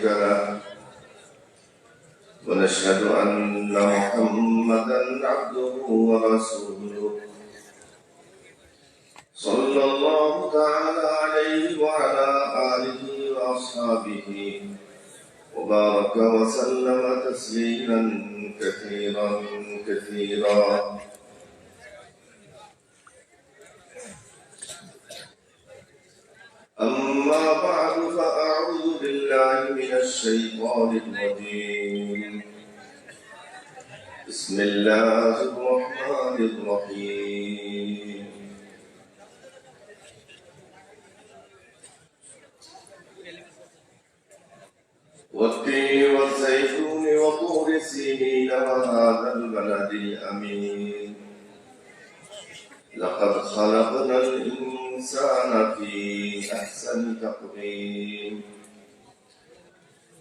شريك له ونشهد أن محمدا عبده ورسوله. صلى الله تعالى عليه وعلى آله وأصحابه. وبارك وسلم تسليما كثيرا كثيرا. أما بعد فأعوذ بالله من الشيطان الرجيم. بسم الله الرحمن الرحيم. والتين والزيتون وطور سينين وهذا البلد الأمين. لقد خلقنا الإنسان في أحسن تقويم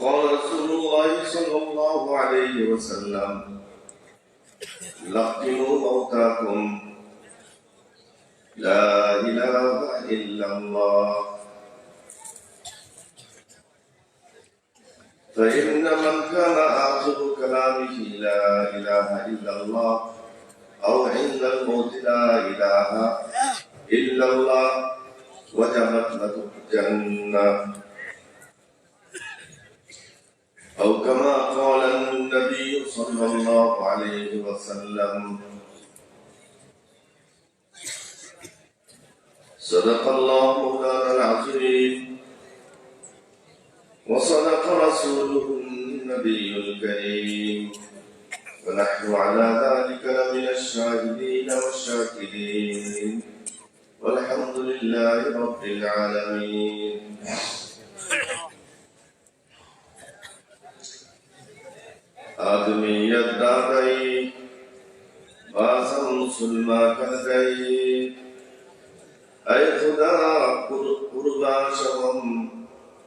وقال رسول الله صلى الله عليه وسلم لقنوا موتاكم. لا إله إلا الله. فإن من كان آخر كلامه لا إله إلا الله أو عند الموت لا إله إلا الله وجبت له الجنة. أو كما قال النبي صلى الله عليه وسلم. صدق الله مولانا العظيم. وصدق رسوله النبي الكريم. ونحن على ذلك لمن الشاهدين والشاكرين. والحمد لله رب العالمين. ஆதுமியத்தாதை வாசம் சுல்மா கதை ஐகுதா குருபாஷவம்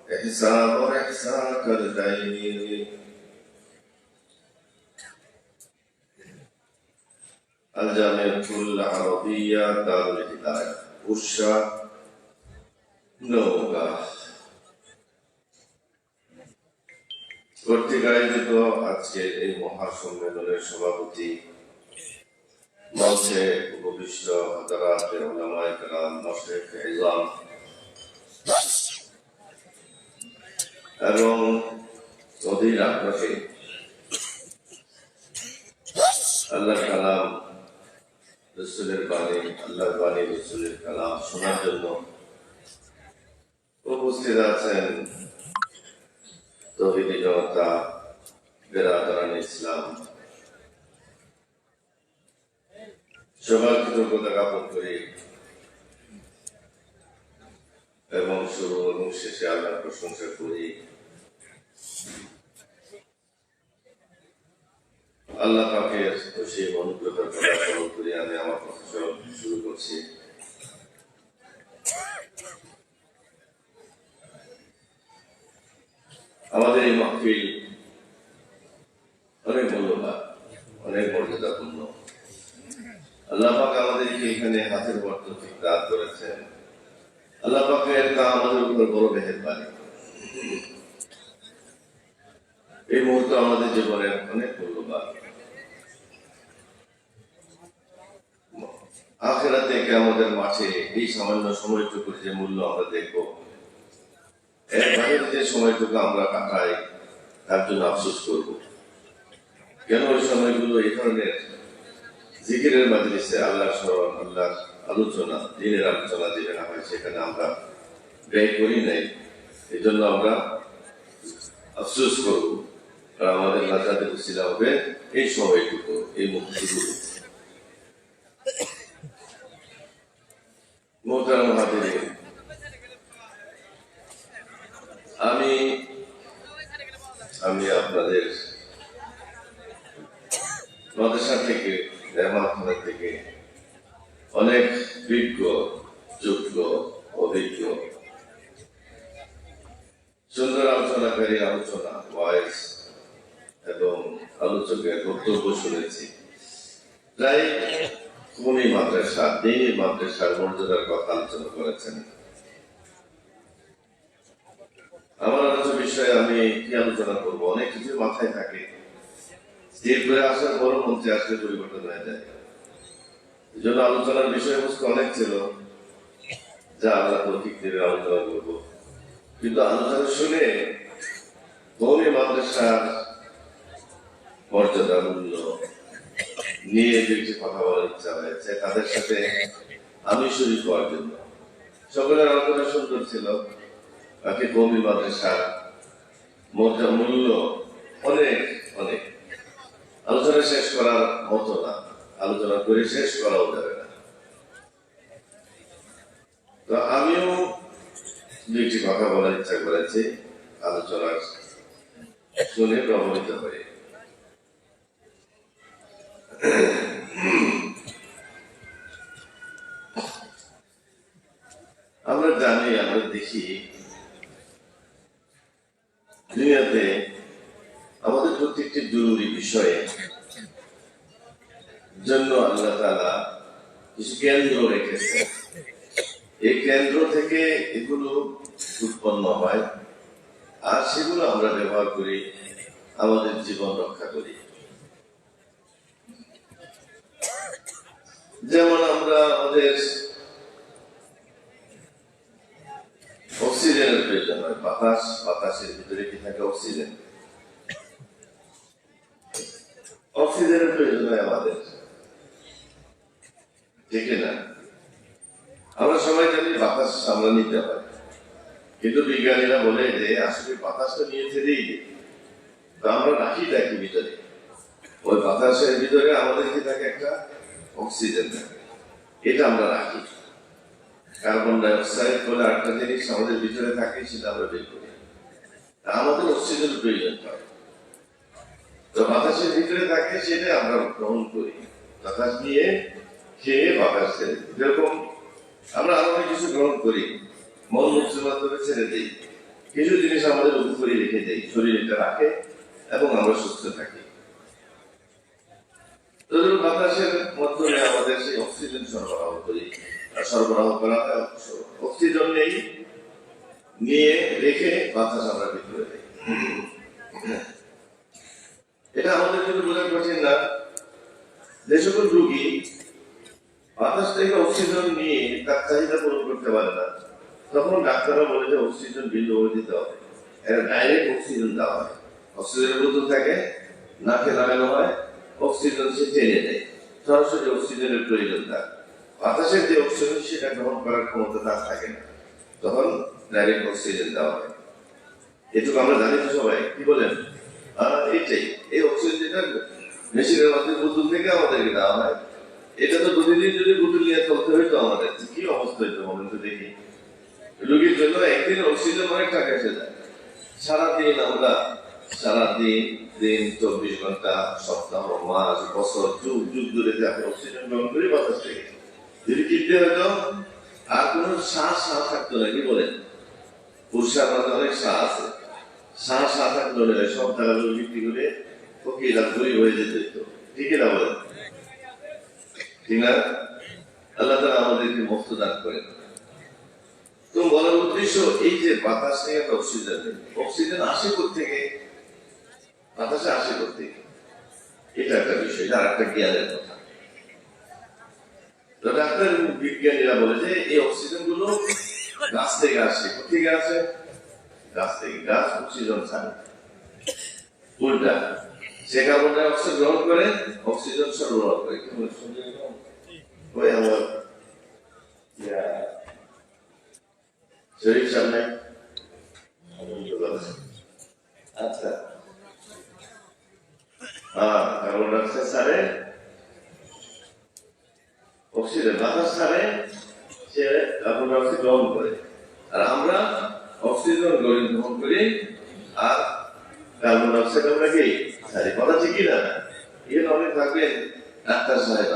எஹ்சா வரஹ்சா கருதை الجامعة العربية دار الهداية ورشة نوغا কর্তৃক আয়োজিত আজকে এই মহাসম্মেলনের সভাপতি মঞ্চে উপবিষ্ট হাজারাত ওলামায়ে কেরাম মশেখ ইজলাম এবং অধীর আগ্রহে আল্লাহ কালাম, রসুলের বাণী, আল্লাহর বাণী, রসুলের কালাম শোনার জন্য উপস্থিত আছেন তহিদি জনতা বেরাদারান ইসলাম সবার কৃতজ্ঞতা জ্ঞাপন করি এবং শুরু এবং শেষে আল্লাহর প্রশংসা করি আল্লাহ পাকের সেই অনুগ্রহের কথা স্মরণ করে আমি আমার কথা শুরু করছি আমাদের এই মাহফিল অনেক মূল্যবান, অনেক মর্যাদাপূর্ণ। আল্লাহ পাক আমাদেরকে এখানে হাতের বর্ত ঠিক দান করেছেন। আল্লাহ তা আমাদের উপর বড় মেহেরবানি। এই মুহূর্ত আমাদের জীবনের অনেক মূল্যবান। আখেরাতে আমাদের মাঠে এই সামান্য সময়টুকুর যে মূল্য আমরা দেখব বাইরে যে সময়টুকু আমরা কাটাই, তার জন্য আফসোস করব। কেন ওই সময়গুলো এই ধরনের? জিকিরের মাজলিসে আল্লাহ স্মরণ, আল্লাহর আলোচনা, দিনের আলোচনা যেখানে হয়, সেখানে আমরা ব্যয় করি নাই। এই জন্য আমরা আফসোস করব। আর আমাদের নাজাতে উচিলা হবে এই সময়টুকু, এই মুক্তিগুলো মোহতারাম আমি আমি আপনাদের মাদ্রাসা থেকে দেমাখানা থেকে অনেক বিজ্ঞ, যোগ্য, অভিজ্ঞ, সুন্দর আলোচনাকারী আলোচনা, ভয়েস এবং আলোচকের বক্তব্য শুনেছি। প্রায় কোনি মাদ্রাসা দিনী মাদ্রাসার মর্যাদার কথা আলোচনা করেছেন। আমার আলোচনা বিষয়ে আমি কি আলোচনা করব? অনেক কিছু মাথায় থাকে। স্থির আসার বড় মঞ্চে আসলে পরিবর্তন হয়ে যায়। এই জন্য আলোচনার বিষয়বস্তু অনেক ছিল, যা আমরা তৌফিক দেবে আলোচনা করব। কিন্তু আলোচনা শুনে কৌমি মাদ্রাসার মর্যাদা মূল্য নিয়ে দুইটি কথা বলার ইচ্ছা হয়েছে, তাদের সাথে আমি শরীর হওয়ার জন্য। সকলের আলোচনা সুন্দর ছিল। বাকি কৌমি মাদ্রাসার মর্যাদা মূল্য অনেক অনেক। আলোচনা শেষ করার মতো না। আলোচনা করে শেষ করাও যাবে না। তো আমিও দুইটি কথা বলার ইচ্ছা করেছি আলোচনার শুনে প্রভাবিত হয়ে। আমরা জানি, আমরা দেখি দুনিয়াতে আমাদের প্রত্যেকটি জরুরি বিষয়ে জন্য আল্লাহ তালা কিছু কেন্দ্র রেখেছে। এই কেন্দ্র থেকে এগুলো উৎপন্ন হয় আর সেগুলো আমরা ব্যবহার করি, আমাদের জীবন রক্ষা করি। যেমন আমরা আমাদের অক্সিজেনের প্রয়োজন হয় বাতাস বাতাসের ভিতরে কি থাকে অক্সিজেন অক্সিজেনের প্রয়োজন হয় আমাদের ঠিক না আমরা সবাই জানি বাতাস সামলা নিতে হয় কিন্তু বিজ্ঞানীরা বলে যে আসলে বাতাসটা নিয়ে দিই আমরা রাখি দেখি ভিতরে ওই বাতাসের ভিতরে আমাদের কি থাকে একটা অক্সিজেন থাকে এটা আমরা রাখি কার্বন ডাই অক্সাইড বলে একটা জিনিস আমাদের ভিতরে থাকে, সেটা আমরা বের করি। আমাদের অক্সিজেন প্রয়োজন হয়। তো বাতাসের ভিতরে থাকে, সেটা আমরা গ্রহণ করি। বাতাস নিয়ে খেয়ে বাতাস। যেরকম আমরা আরও অনেক কিছু গ্রহণ করি। মল মুক্তির মাধ্যমে ছেড়ে দিই। কিছু জিনিস আমাদের উপরে রেখে দেই শরীর এটা রাখে এবং আমরা সুস্থ থাকি। বাতাসের মাধ্যমে আমাদের সেই অক্সিজেন সরবরাহ করি। সরবরাহ করা হয় অক্সিজেন নেই, নিয়ে রেখে বাতাস আমরা ভিতরে দিই। এটা আমাদের জন্য বোঝা কঠিন না। যে সকল রুগী বাতাস থেকে অক্সিজেন নিয়ে তার চাহিদা পূরণ করতে পারে না, তখন ডাক্তাররা বলে যে অক্সিজেন বিল করে দিতে হবে। এটা ডাইরেক্ট অক্সিজেন দেওয়া হয়। অক্সিজেনের বোতল থাকে, নাকে লাগানো হয়, অক্সিজেন সে টেনে দেয় সরাসরি অক্সিজেনের প্রয়োজন তার। বাতাসের যে অক্সিজেন সেটা গ্রহণ করার ক্ষমতা তার থাকে না। তখন ডাইরেক্ট অক্সিজেন দেওয়া হয়। এটুকু আমরা জানি তো সবাই, কি বলেন? এইটাই, এই অক্সিজেন যেটা মেশিনের মাধ্যমে বোতল থেকে আমাদেরকে দেওয়া হয়। এটা তো প্রতিদিন যদি বোতল নিয়ে চলতে হইতো আমাদের। কি অবস্থা হইতো বলেন তো দেখি। রোগীর জন্য একদিন অক্সিজেন অনেক টাকা এসে যায়। সারাদিন আমরা, সারাদিন, দিন, চব্বিশ ঘণ্টা, সপ্তাহ, মাস, বছর, যুগ যুগ ধরে অক্সিজেন গ্রহণ করি, বাতাস থেকে। যদি কিনতে হতো আর কোন শ্বাস শ্বাস থাকতো না, কি বলেন? পুরুষের মধ্যে অনেক শ্বাস আছে। শ্বাস শ্বাস থাকতো না সব টাকাগুলো বিক্রি করে ফকিরা ধরি হয়ে যেত ঠিক না বলেন? ঠিক না? আল্লাহ তালা আমাদেরকে মুক্ত দান করেন। তো বলার উদ্দেশ্য এই যে বাতাস থেকে একটা অক্সিজেন অক্সিজেন আসে থেকে বাতাসে আসে থেকে এটা একটা বিষয়, এটা একটা জ্ঞানের কথা। ডাক্তার বিজ্ঞানীরা বলে যে এই অক্সিজেনগুলো গাছ থেকে আসে। কোথেকে আসে? গাছ থেকে। গাছ অক্সিজেন ছাড়ে। উল্টা। সে কার্বন ডাই অক্সাইড গ্রহণ করে অক্সিজেন সরবরাহ করে। ওই শরীর সামনে আচ্ছা হ্যাঁ কার্বন ডাই অক্সাইড ছাড়ে অক্সিজেন বাতাস ছাড়ে সে কার্বন ডাই অক্সাইড গ্রহণ করে আর আমরা অক্সিজেন গ্রহণ গ্রহণ করি আর কার্বন ডাই বাসায় আমরা কি সারি কথা ঠিক কি না এখানে অনেক থাকবেন ডাক্তার সাহেব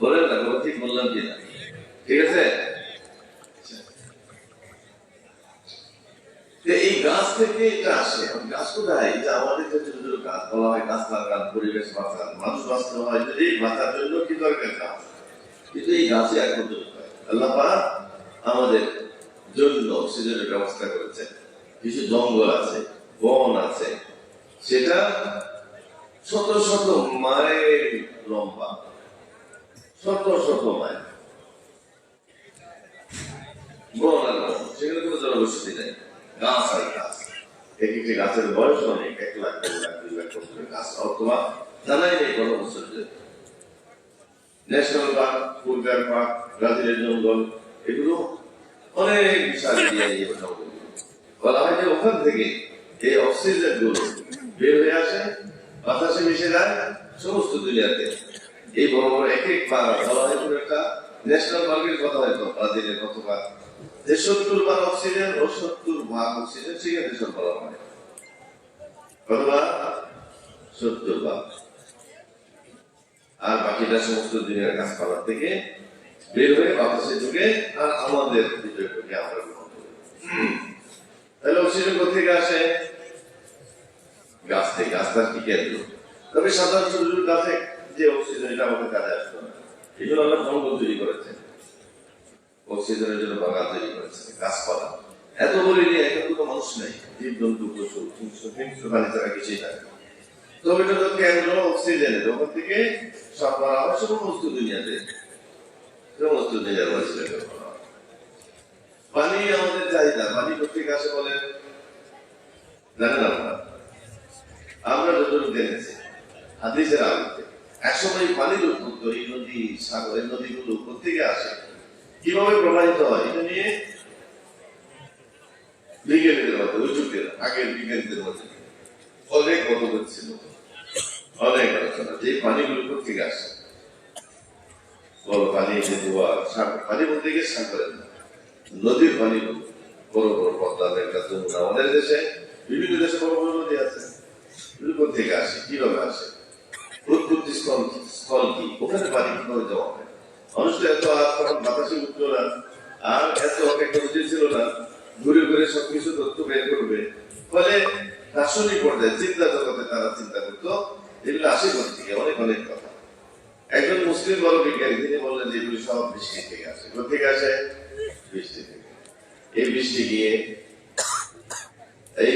বলেন না কথা ঠিক বললাম কিনা ঠিক আছে যে এই গাছ থেকে এটা আসে আর গাছ কোথায় এই যে আমাদের যে ছোট ছোট গাছ বলা হয় গাছ লাগান পরিবেশ বাঁচান মানুষ বাঁচতে হয় যদি এই বাঁচার জন্য কি দরকার গাছ কিন্তু এই গাছে এখন দরকার আল্লাহ পাক আমাদের জন্য অক্সিজেনের ব্যবস্থা করেছে কিছু জঙ্গল আছে বন আছে। সেটা শত শত মাইল লম্বা। শত শত মাইল। বন আর সেখানে কোনো নেই। গাছ আর গাছ। এক একটি গাছের বয়স অনেক, এক লাখ লাখ, দুই লাখ বছরের গাছ। অথবা জানাই নেই বছর ন্যাশনাল পার্ক, ফুলগার পার্ক, ব্রাজিলের জঙ্গল, এগুলো অনেক বিশাল। বলা হয় যে ওখান থেকে এই অক্সিজেনগুলো বের হয়ে আসে, বাতাসে মিশে যায়, সমস্ত দুনিয়াতে। এই বড় বড় এক এক একটা। ন্যাশনাল পার্কের কথা হয়তো ব্রাজিলের যে সত্তর ভাগ অক্সিজেন ও সত্তর অক্সিজেন সেখানে হয়। কতবার সত্তর আর বাকিটা সমস্ত দুনিয়ার গাছপালা থেকে বের হয়ে বাতাসে ঢুকে আর আমাদের ভিতরে ঢুকে আমরা গ্রহণ করি। তাহলে অক্সিজেন কোথেকে আসে? গাছ থেকে গাছ তার টিকে দিল তবে সাধারণ ছোট গাছে যে অক্সিজেন এটা আমাদের কাজে আসতো না। এই জন্য আমরা জঙ্গল তৈরি করেছেন। অক্সিজেনের জন্য বাগান তৈরি করেছেন, গাছপালা। এত বলে নিয়ে এখন কোনো মানুষ নেই। জীব জন্তু পশু, হিংস্র হিংস্র প্রাণী ছাড়া কিছুই নাই। তবে এটা তো কেন্দ্র অক্সিজেনের ওখান থেকে সরবরাহ সমস্ত দুনিয়াতে। সমস্ত দুনিয়ার মানুষের পানি আমাদের চাহিদা। পানি কোথেকে আসে বলেন? জানেন আপনারা? আমরা যতটুকু জেনেছি হাদিসের আলোকে, একসময় পানির উৎপত্তি, এই নদী, সাগরের নদীগুলো কোথেকে আসে? কীভাবে প্রবাহিত হয়? এটা নিয়ে বিজ্ঞানীদের মধ্যে উঁচুদের আগের বিজ্ঞানীদের মধ্যে অনেক মতভেদ ছিল। অনেক আলোচনা, যে পানিগুলো কোথেকে আসে? বড় পানি যে সাগর, পানি বলতে গিয়ে সাগরের নদীর পানিগুলো বড় বড় পদ্মা মেঘনা যমুনা। আমাদের দেশে বিভিন্ন দেশে বড় বড় নদী আছে। এগুলো কোথেকে আসে, কীভাবে আসে? উৎপত্তি স্থল স্থল কি? ওখানে পানি কীভাবে জমা হয়? মানুষ এত আর তখন বাতাসে উঠল না, আর এত টেকনোলজি ছিল না। ঘুরে ঘুরে সবকিছু তথ্য বের করবে। ফলে দার্শনিক পর্যায়ে চিন্তা জগতে তারা চিন্তা করতো, এগুলো আসে কোথা থেকে? অনেক অনেক কথা। একজন মুসলিম বড় তিনি বললেন যে এগুলি সব বৃষ্টি থেকে আসে। কোথেকে আসে? বৃষ্টি থেকে। এই বৃষ্টি গিয়ে এই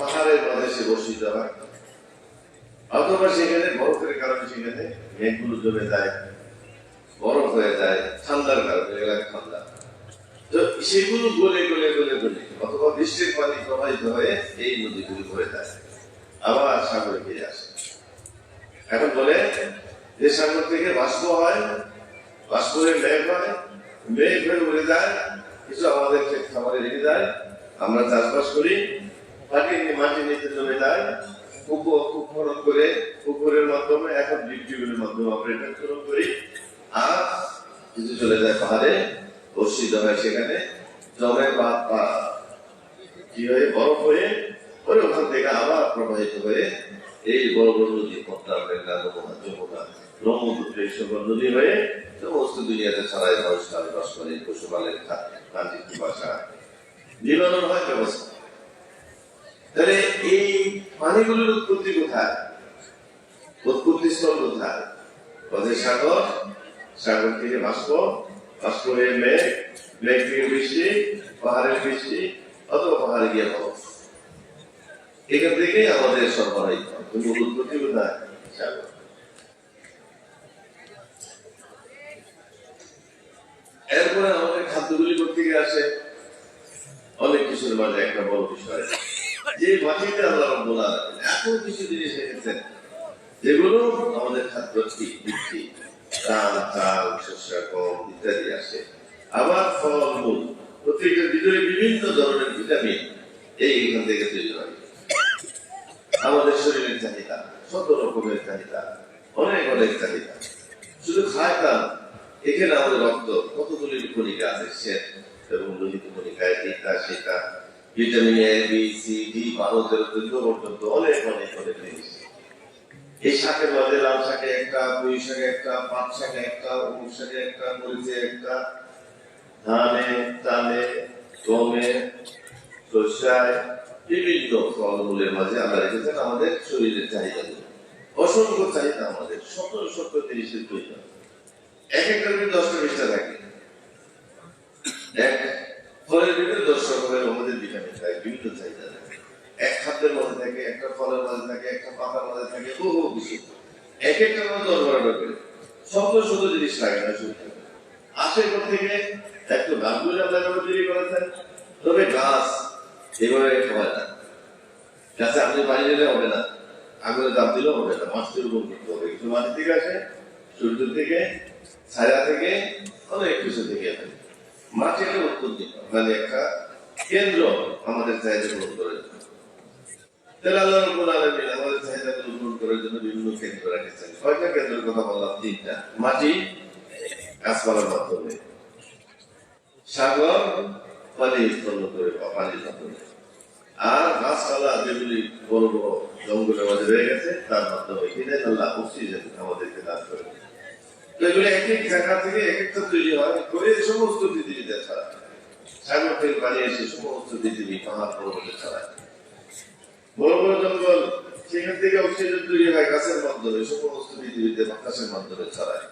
পাহাড়ের মাঝে সে হয় অথবা সেখানে বরফের কারণে সেখানে মেঘগুলো জমে যায়, বরফ হয়ে যায়, ঠান্ডার কারণে এলাকা ঠান্ডা। তো সেগুলো গলে গলে গলে গলে অথবা বৃষ্টির পানি প্রবাহিত হয়ে এই নদীগুলি ভরে যায়, আবার সাগরে ফিরে আসে। এখন বলে যে সাগর থেকে বাষ্প হয় বাষ্প হয়ে মেঘ হয়, মেঘ হয়ে উড়ে যায়, কিছু আমাদের ক্ষেত খামারে রেখে যায়, আমরা চাষবাস করি মাটির মাটির নিচে জমে যায় পুকুর পুকুরন করে পুকুরের মাধ্যমে, এখন বিক্রিগুলির মাধ্যমে আমরা এটা পূরণ করি। আর কিছু চলে যায় পাহাড়ে, বর্ষিত হয় সেখানে জমে বা কি হয়ে, বরফ হয়ে পরে ওখান থেকে আবার প্রবাহিত হয়ে এই বড় বড় নদী পদ্মা মেঘনা যমুনা যমুনা ব্রহ্মপুত্র এই সকল নদী হয়ে সমস্ত দুনিয়াতে ছড়াই মানুষ চাষবাস করে পশুপালের ভাষা নিবারণ হয় ব্যবস্থা। তাহলে এই পানিগুলোর উৎপত্তি কোথায়? উৎপত্তি স্থল কোথায়? সাগর সাগর থেকে বাষ্প বাষ্প হয়ে মেঘ মেঘ থেকে বৃষ্টি, পাহাড়ের বৃষ্টি, অথবা পাহাড়ে গিয়ে এখান থেকেই আমাদের সরবরাহিত হয়। কিন্তু উৎপত্তি কোথায়? সাগর। এরপরে আমাদের খাদ্যগুলি থেকে আসে? অনেক কিছুর মাঝে একটা বড় বিষয়। যে মাটিতে আল্লাহ রব্বুল এত কিছু জিনিস রেখেছেন, যেগুলো আমাদের খাদ্য ঠিক বৃদ্ধি চাল চাল শস্য গম ইত্যাদি আসে আবার ফল মূল প্রত্যেকটার ভিতরে বিভিন্ন ধরনের ভিটামিন, এই এখান থেকে তৈরি হয় আমাদের শরীরের চাহিদা শত রকমের চাহিদা, অনেক অনেক চাহিদা শুধু খায় না। এখানে আমাদের রক্ত কতগুলি কণিকা আছে, শ্বেত এবং লোহিত কণিকা এটা সেটা vitamin A B C D তেরো চোদ্দ পর্যন্ত অনেক অনেক অনেক জিনিস। এই শাকের মধ্যে লাল শাকে একটা, পুঁই শাকে একটা, পাট শাকে একটা অমুক শাকে একটা মরিচে একটা, ধানে চালে গমে শস্যায় বিভিন্ন ফলমূলের মাঝে আল্লাহ রেখেছেন আমাদের শরীরের চাহিদা অসংখ্য চাহিদা আমাদের শত শত জিনিসের প্রয়োজন এক একটা করে দশটা বিশটা থাকে এক ফলের ভিতরে দশ রকমের আমাদের ভিটামিন থাকে বিভিন্ন চাহিদা থাকে এক খাদ্যের মধ্যে থাকে একটা ফলের মধ্যে থাকে একটা পাতার মধ্যে থাকে বহু কিছু এক একটা মধ্যে দশ বারোটা করে শত শত জিনিস লাগে না শুধু আসে থেকে একটু গাছগুলো আল্লাহ যেমন তৈরি করেছেন তবে গাছ এভাবে হয় না গাছে আপনি পানি দিলে হবে না আগুনে দাম দিলেও হবে না মাছটি রোপণ করতে হবে একটু মাটি থেকে আসে সূর্য থেকে ছায়া থেকে অনেক কিছু থেকে আসে মাটি একটা উৎপত্তি মানে একটা কেন্দ্র আমাদের চাহিদা পূরণ করার জন্য তাহলে আল্লাহ রব্বুল আলামিন আমাদের চাহিদা পূরণ করার জন্য বিভিন্ন কেন্দ্র রেখেছেন কয়টা কেন্দ্রের কথা বললাম তিনটা মাটি গাছপালার মাধ্যমে সাগর পানি উৎপন্ন করে বা পানির মাধ্যমে আর গাছপালা যেগুলি বড় বড় জঙ্গলের মাঝে রয়ে গেছে, তার মাধ্যমে এটাই আল্লাহ অক্সিজেন আমাদেরকে দান করে। এগুলো এক এক জায়গা থেকে এক একটা তৈরি হয়, করে সমস্ত পৃথিবীতে ছাড়া সাগর থেকে পানি এসে সমস্ত পৃথিবী পাহাড় পর্বতে ছড়ায়। বড় বড় জঙ্গল, সেখান থেকে অক্সিজেন তৈরি হয় গাছের মাধ্যমে, সমস্ত পৃথিবীতে বাতাসের মাধ্যমে ছড়ায়।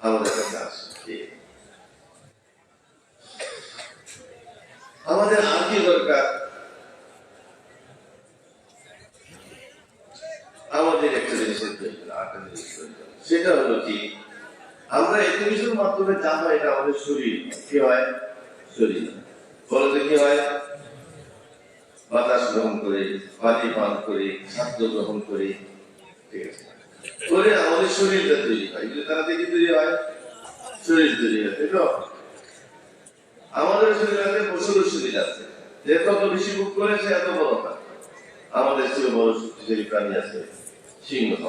আমাদের কাছে আসে। আমাদের আর কি দরকার? আমাদের একটা জিনিসের প্রয়োজন সেটা হলো কি, আমরা এত কিছুর মাধ্যমে যা হয় এটা আমাদের শরীর। কি হয়? শরীর। ফলতে কি হয়? বাতাস গ্রহণ করে, পানি পান করে খাদ্য গ্রহণ করে। ঠিক আছে? করে আমাদের শরীরটা তৈরি হয়। তারা থেকে তৈরি হয়? শরীর তৈরি হয়। তাই আমাদের আছে পশুর শরীর আছে। যে কত বেশি বুক করে, সে এত বড় হয় আমাদের চেয়ে বড় শক্তিশালী প্রাণী আছে সিংহ,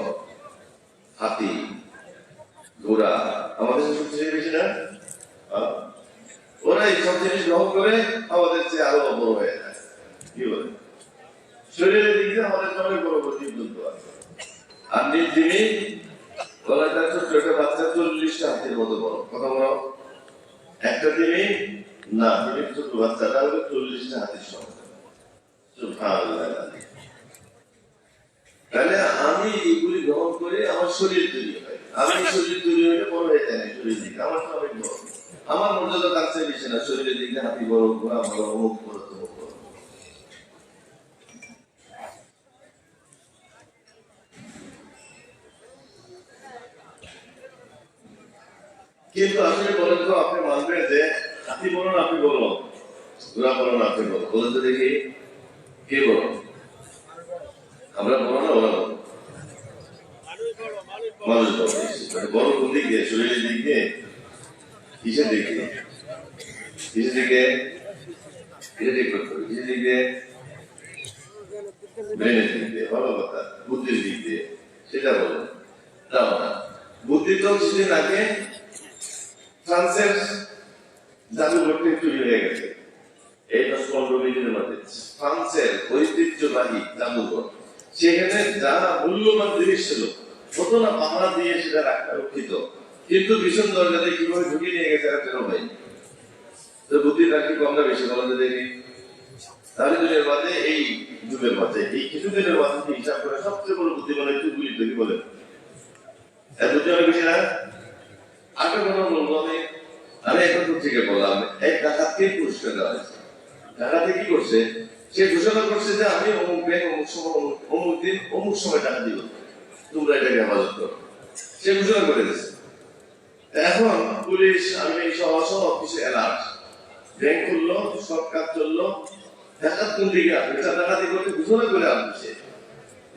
হাতি, ঘোড়া। আমাদের শক্তিশালী বেশি না? ওরা এই সব জিনিস গ্রহণ করে আমাদের চেয়ে আরও বড় হয়ে যায়। কি বলে শরীরের দিক আমাদের অনেক বড় জীবজন্তু আছে। আর নির্জীবী গলাটা ছোট্ট একটা বাচ্চা চল্লিশটা হাতির মতো বড়। কথা বলো। একটা তিনি না, আমি এগুলি গ্রহণ করে, আমার শরীর তৈরি আমি শরীর তৈরি হলে বড় হয়ে যায় শরীর দিকে আমার তো বড়। আমার মর্যাদা তার বেশি না, শরীরের দিকে হাতি বড় ঘোড়া বড় কিন্তু আসলে বলেন তো আপনি মানবেন যে হাতি বড় না আপনি বড় ঘোড়া বড় না আপনি তো দেখি কে? বড় আমরা বড় না বড় মানুষ মানে দিয়ে? শরীরের দিক দিয়ে? কিসের দিক ভালো কথা। বুদ্ধির দিক দিয়ে। সেটা বলো। তাও না। বুদ্ধি তো কিছুদিন আগে ফ্রান্সের জাদুঘরটি হয়ে গেছে। এই দশ পনেরো মিনিটের ফ্রান্সের ঐতিহ্যবাহী জাদুঘর সেখানে যা মূল্যবান জিনিস ছিল কত না পাহাড় দিয়ে সেটা রক্ষিত। কিন্তু ভীষণ দরজাতে কীভাবে ঢুকিয়ে নিয়ে গেছে আর টেরো তো বুদ্ধিটা কি কম না বেশি বলেন তো তাহলে দুনিয়ার মাঝে এই যুগের মাঝে এই কিছু মাঝে হিসাব করে সবচেয়ে বড় বুদ্ধিমানের যুগগুলি তৈরি বলেন। এর অনেক বেশি না? আগে কথা বলব আমি? আমি এখন বললাম, এক ডাকাতকে পুরস্কার দেওয়া হয়েছে। ডাকাতে কি করছে? সে ঘোষণা করছে যে আমি অমুক ব্যাংক অমুক সময় অমুক- দিন অমুক সময় টাকা দিব। তোমরা এটাকে হেফাজত করো। সে ঘোষণা করে দিয়েছে। এখন পুলিশ, আমি সহ সহ কিছু অ্যালার্ট ব্যাংক খুললো, সব কাজ চলল। ডাকাত কোন দিকে আসবে ডাকাতি করতে ঘোষণা করে আসছে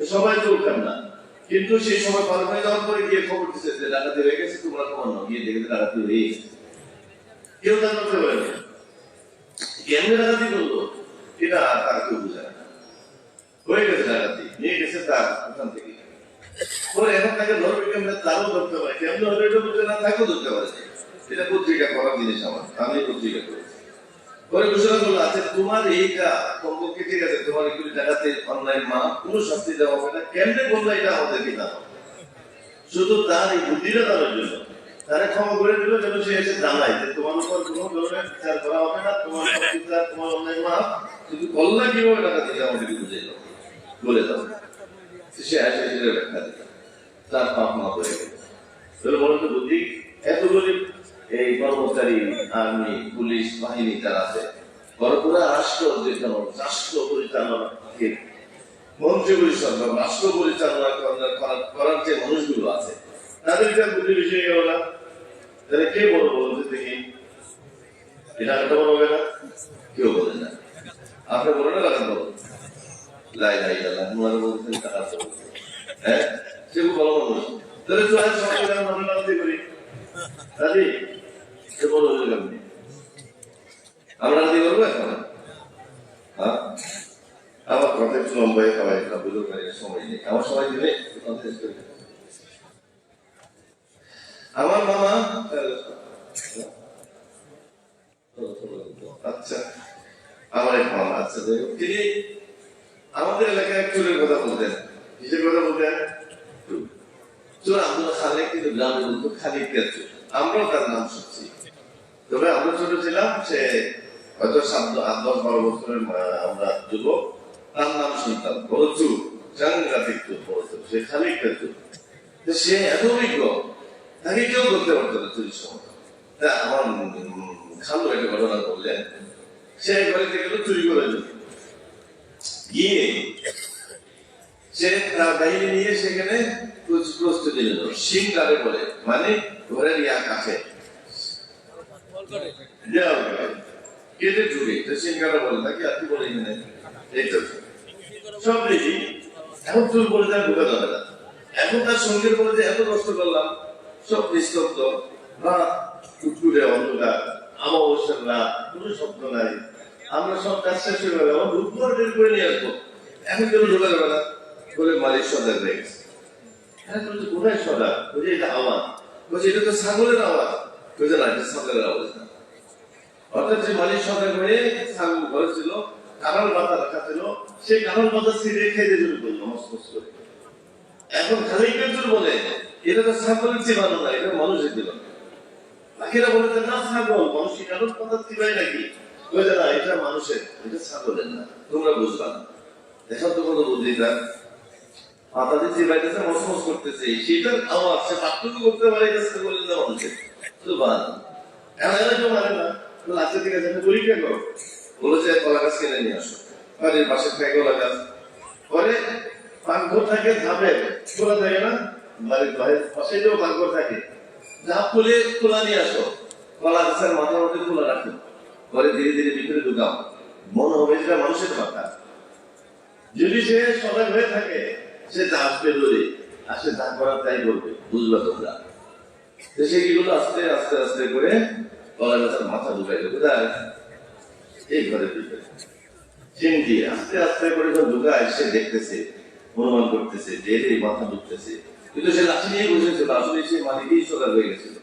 সবাই তো উঠেন না। কিন্তু সেই সময় পার হয়ে যাওয়ার পরে গিয়ে খবর দিচ্ছে যে, ডাকাতি হয়ে গেছে, তোমরা খবর গিয়ে দেখে ডাকাতি হয়ে গেছে। কেউ তা করতে পারে না। কেমনে ডাকাতি করল এটা তার কেউ বুঝায় না। হয়ে গেছে ডাকাতি নিয়ে গেছে তার ওখান থেকে। পরে এখন তাকে ধরবে কেমনে? তারও ধরতে পারে। কেমনে হলে এটা বুঝে না, তাকেও ধরতে পারে। এটা পত্রিকা করার জিনিস আমার, আমি পত্রিকা করেছি। পরে ঘোষণা করল আচ্ছা তোমার এইটা কমপক্ষে ঠিক আছে, তোমার এগুলি টাকাতে অনলাইন মা কোনো শাস্তি দেওয়া হবে না। কেমনে বলল এটা আমাদেরকে জানো শুধু তার এই বুদ্ধিটা জন্য। তারা ক্ষমা করে দিল যেন সে এসে জানায় যে তোমার উপর কোনো ধরনের বিচার করা হবে না, তোমার বিচার, তোমার অন্যায় মা শুধু কল্লা কীভাবে টাকা দিতে আমাদেরকে বুঝে দাও বলে দাও। সে আসে সেটা ব্যাখ্যা দিল। তার পাপ মা করে গেল। বলুন তো বুদ্ধি এতগুলি এই কর্মচারী, আর্মি, পুলিশ, বাহিনী যারা আছে বড় পুরো রাষ্ট্র যেখানে রাষ্ট্র পরিচালনা মন্ত্রী পরিচালনা, রাষ্ট্র পরিচালনা করার- যে মানুষগুলো আছে, তাদের যা বুদ্ধি বিষয় না? তাহলে কে বলব বলতে দেখি। এটা একটা বড় হবে না? কেউ বলে না। আপনি বলে না লাগান বলো লাই লাই লাই বলতেন টাকা তো হ্যাঁ? সে ভালো মানুষ। তাহলে তো আজ সবাই আমরা মনে রাখতে করি। রাজি? সে বড় হয়ে গেল আমরা রাজি করব এখন? হ্যাঁ? আমার কথা একটু লম্বাই খাওয়াই সময় নেই। আমার সময় দিলে কথা। আমার মামা আচ্ছা আমার এক মামা আচ্ছা। তিনি আমাদের এলাকায় চোরের কথা বলতেন, কিসের কথা বলতেন? চোর আব্দুল খালেক কিন্তু গ্রামে বলতো খালিককে চোর আমরাও তার নাম শুনছি। তবে আমরা ছোট ছিলাম, সে হয়তো সাত আট দশ বারো বছরের আমরা যুবক, তার নাম শুনতাম, বড় চুর সাংঘাতিক চুর বড় সে তো সে এত অভিজ্ঞ তাকে কেউ করতে পারতো না সময় আমার খালু একটা ঘটনা সে বাড়িতে গেল চুরি করে গিয়ে সে তার নিয়ে সেখানে প্রস্তুতি নিল সিং কারে বলে মানে ঘরের ইয়া কাছে কেটে ঢুকে তো সিং কারে বলে তাকে আর কি বলে এখানে সব এখন চুল বলে তার ঢুকে যাবে এখন তার সঙ্গের বলে যে এত কষ্ট করলাম সব নিস্তব্ধ। রাত কুকুরে অন্ধকার অমাবস্যার রাত কোনো শব্দ নাই। আমরা সব কাজ শেষ হয়ে গেল আমার রূপঘর বের করে নিয়ে আসব। এখন কেন ঢোকা যাবে না। বলে মালিক সদার হয়ে গেছে। হ্যাঁ কোথায় সদা বলছে এটা আওয়াজ বলছে এটা তো ছাগলের আওয়াজ বলছে না, এটা ছাগলের আওয়াজ না অর্থাৎ যে মালিক সদার হয়ে ছাগল ঘরে ছিল কানাল মাথা রাখা ছিল, সেই কানাল মাথা ছিঁড়ে খেতে শুরু করল মসমস করে এখন খালি কেজুর বলে এটা তো ছাগলের চিবানো না এটা মানুষের চিবানো বাকিরা বলে যে না ছাগল মানুষ কি কথা চিবাই নাকি? বলে না এটা মানুষের এটা ছাগলের না তোমরা বুঝবা না। দেখো তো কোনো বুদ্ধিটা। মাথাতে চিবাইতেছে মসমস করতেছে সেটার আওয়াজ সে পার্থক্য করতে পারে এটা ছাগলের না মানুষের। তো বান এমন কেউ মানে না। বলে, আচ্ছা ঠিক আছে পরীক্ষা করো। বলেছে কলা গাছ কিনে নিয়ে আসো। বাড়ির পাশে কলা গাছ। পরে পাকঘর থাকে ধাপে খোলা থাকে না? বাড়ির বাড়ির পাশে যে পাকঘর থাকে। ধাপ খুলে খোলা নিয়ে আসো। কলা গাছের মাথার মধ্যে খোলা রাখো। পরে ধীরে ধীরে ভিতরে ঢুকাও। মনে হবে যেটা মানুষের মাথা যদি সে সজাগ হয়ে থাকে, সে তা আসবে ধরে আর সে যা করার তাই করবে বুঝবা তোমরা? তো সে কি করল আস্তে আস্তে আস্তে করে কলা গাছের মাথা ঢুকাই দেবে। কোথায়? এই ঘরের ভিতরে। চিমটি আস্তে আস্তে করে যখন ঢুকায়, সে দেখতেছে অনুমান করতেছে, যে এই মাথা ঢুকতেছে। কিন্তু সে লাঠি নিয়ে বসেছিল আসলে সে মালিকই সজাগ হয়ে গেছিল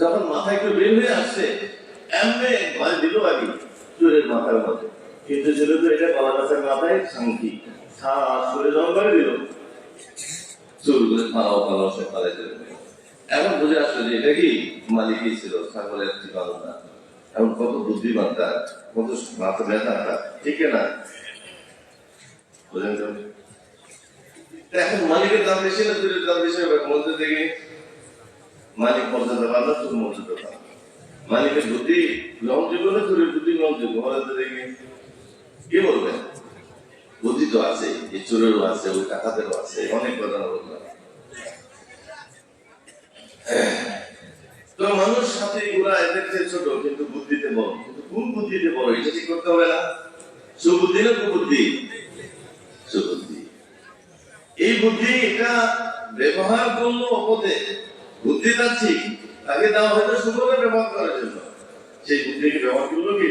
যখন মাথা একটু বের হয়ে আসছে, এমনি ভয় দিল আগে চোরের মাথার মধ্যে। কিন্তু ছিল তো এটা কলা গাছের মাথায় শান্তি শ্বাস করে দিল। পালাও পালাও, সে পালাই এখন বুঝে আসলো যে এটা কি মালিকই ছিল না এখন কত বুদ্ধিমান তার, কত মাথা ব্যথা ঠিক না? তা? এখন মালিকের দাম বেশি না চুরের দাম বেশি হবে? মধ্যে থেকে মালিক মর্যাদা পান না চুর মর্যাদা পান মালিকের বুদ্ধি গ্রহণযোগ্য না চুরের বুদ্ধি গ্রহণযোগ্য? মর্যাদা দেখে। কি বলবেন? বুদ্ধি তো আছে, এই চোরেরও আছে, ওই টাকাতেরও আছে, অনেক কথা বললাম তো মানুষ সাথে এগুলা এদের চেয়ে ছোট, কিন্তু বুদ্ধিতে বড়। কিন্তু কোন বুদ্ধিতে বড়? এটা ঠিক করতে হবে না। সুবুদ্ধি না কুবুদ্ধি? এই বুদ্ধি এটা ব্যবহার করল অপদে। বুদ্ধিটা ঠিক, তাকে দেওয়া হয়তো সুযোগে ব্যবহার করার জন্য। সেই বুদ্ধিকে ব্যবহার করল কি?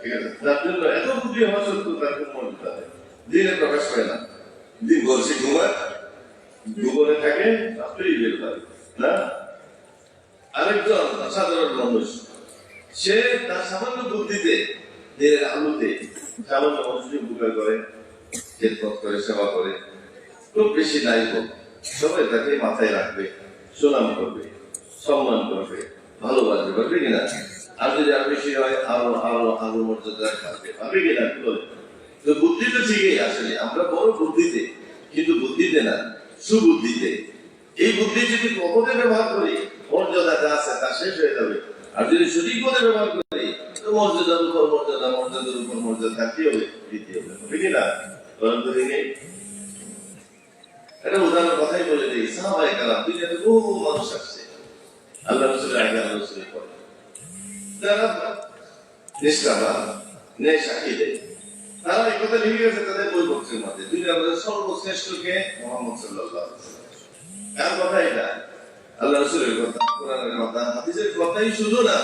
ঠিক আছে? তার জন্য এত বুদ্ধি হওয়া সত্ত্বেও তার কোনো মর্যাদা দিনে প্রকাশ করে না। দিন বলছে ঘুমায় ভুবনে থাকে, রাত্রেই বের হয়। না? আরেকজন সাধারণ মানুষ, সে তার সামান্য বুদ্ধিতে, দিনের আলোতে সামান্য মানুষকে উপকার করে, সেবা করে। খুব বেশি নাই হোক সবাই তাকে মাথায় রাখবে, সুনাম করবে, সম্মান করবে, ভালোবাসবে, পারবে কিনা? আর যদি আর বেশি হয়, আরও আরও আরও মর্যাদা থাকবে, পারবে কিনা? তো বুদ্ধি তো ঠিকই আসলে, আমরা বড় বুদ্ধিতে, কিন্তু বুদ্ধিতে না, সুবুদ্ধিতে। এই বুদ্ধি যদি পথে ব্যবহার করি, মর্যাদা যা আছে তা শেষ হয়ে যাবে। আর যদি সঠিক পথে ব্যবহার করি, তো মর্যাদার উপর মর্যাদা, মর্যাদার উপর মর্যাদা থাকতে হবে দিতে হবে হবে কিনা? বলেন উদাহরণ কথাই বলে দিই মানুষ আসছে আল্লাহ রসুলের আগে আল্লাহ রসুলের দেয়, তারা এই কথা লিখে গেছে তাদের বই বক্সের মধ্যে। দুনিয়ার মধ্যে সর্বশ্রেষ্ঠকে মোহাম্মদ সাল্লাহ কার কথা এটা? আল্লাহ রসুলের কথা, কোরআনের কথা, হাদিসের কথাই শুধু না